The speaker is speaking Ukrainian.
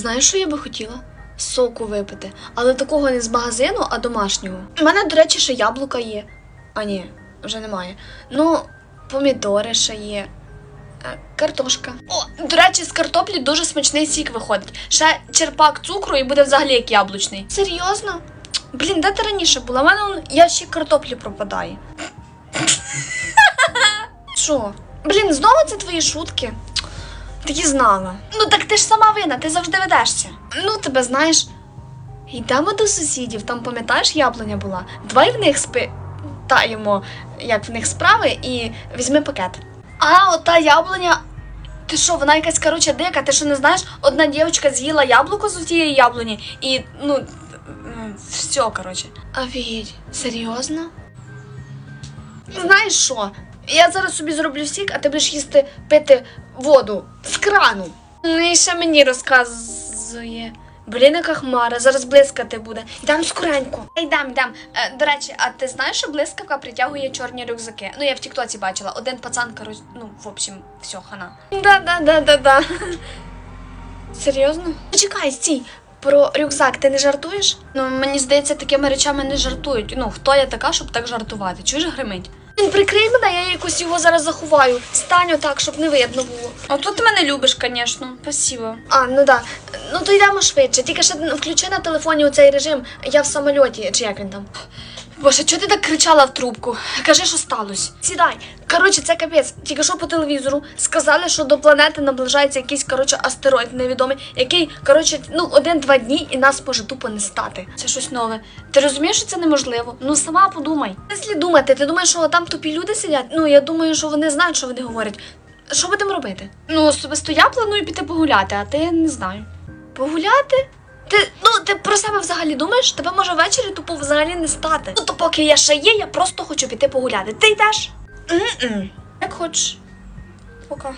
Знаєш, що я би хотіла? Соку випити, але такого не з магазину, а домашнього. У мене, до речі, ще яблука є. А ні, вже немає. Ну, помідори ще є. Е, Картошка. О, до речі, з картоплі дуже смачний сік виходить. Ще черпак цукру і буде взагалі як яблучний. Серйозно? Блін, де ти раніше була? У мене он ящик картоплі пропадає. Що? Блін, знову це твої шутки? Такі знала. Ну так ти ж сама винна, ти завжди ведешся. Ну, тебе знаєш. Йдемо до сусідів, там пам'ятаєш, яблуня була. Давай в них спитаємо, як в них справи, і візьми пакет. А, ота яблуня. Ти що, вона якась коротше дика, ти що не знаєш? Одна дівчинка з'їла яблуко з тієї яблуні і, ну, все, коротше. Офігеть, серйозно? Знаєш що? Я зараз собі зроблю сік, а ти будеш їсти пити воду з крану. Ну і ще мені розказує. Блін, яка хмара, зараз блискати буде. Йдам скоренько. Йдам, йдам. Е, до речі, а ти знаєш, що блискавка притягує чорні рюкзаки? Ну, я в Тіктоці бачила. Один пацан, коротше, ну, в общем, все, хана. Да-да-да-да-да. Серйозно? Почекай, стій. Про рюкзак ти не жартуєш? Ну, мені здається, такими речами не жартують. Ну, хто я така, щоб так жартувати? Чуєш гримить? Він прикрий мене, я якось його зараз заховаю. Стань отак, щоб не видно було. А тут ти мене любиш, звісно. Спасибо. А, ну да. Ну то йдемо швидше. Тільки ще включи на телефоні у цей режим. Я в самольоті, чи як він там. Боже, чого ти так кричала в трубку? Кажи, що сталося. Сідай. Коротше, це капець. Тільки що по телевізору сказали, що до планети наближається якийсь коротше астероїд невідомий, який коротше ну один-два дні і нас може тупо не стати. Це щось нове. Ти розумієш, що це неможливо? Ну сама подумай. Якщо думати, ти думаєш, що там тупі люди сидять? Ну я думаю, що вони знають, що вони говорять. Що будемо робити? Ну особисто я планую піти погуляти, а ти не знаю. Погуляти? Ти ну ти про себе взагалі думаєш? Тебе може ввечері тупо взагалі не стати. Ну то поки я ще є, я просто хочу піти погуляти. Ти йдеш? Як хочеш. Пока.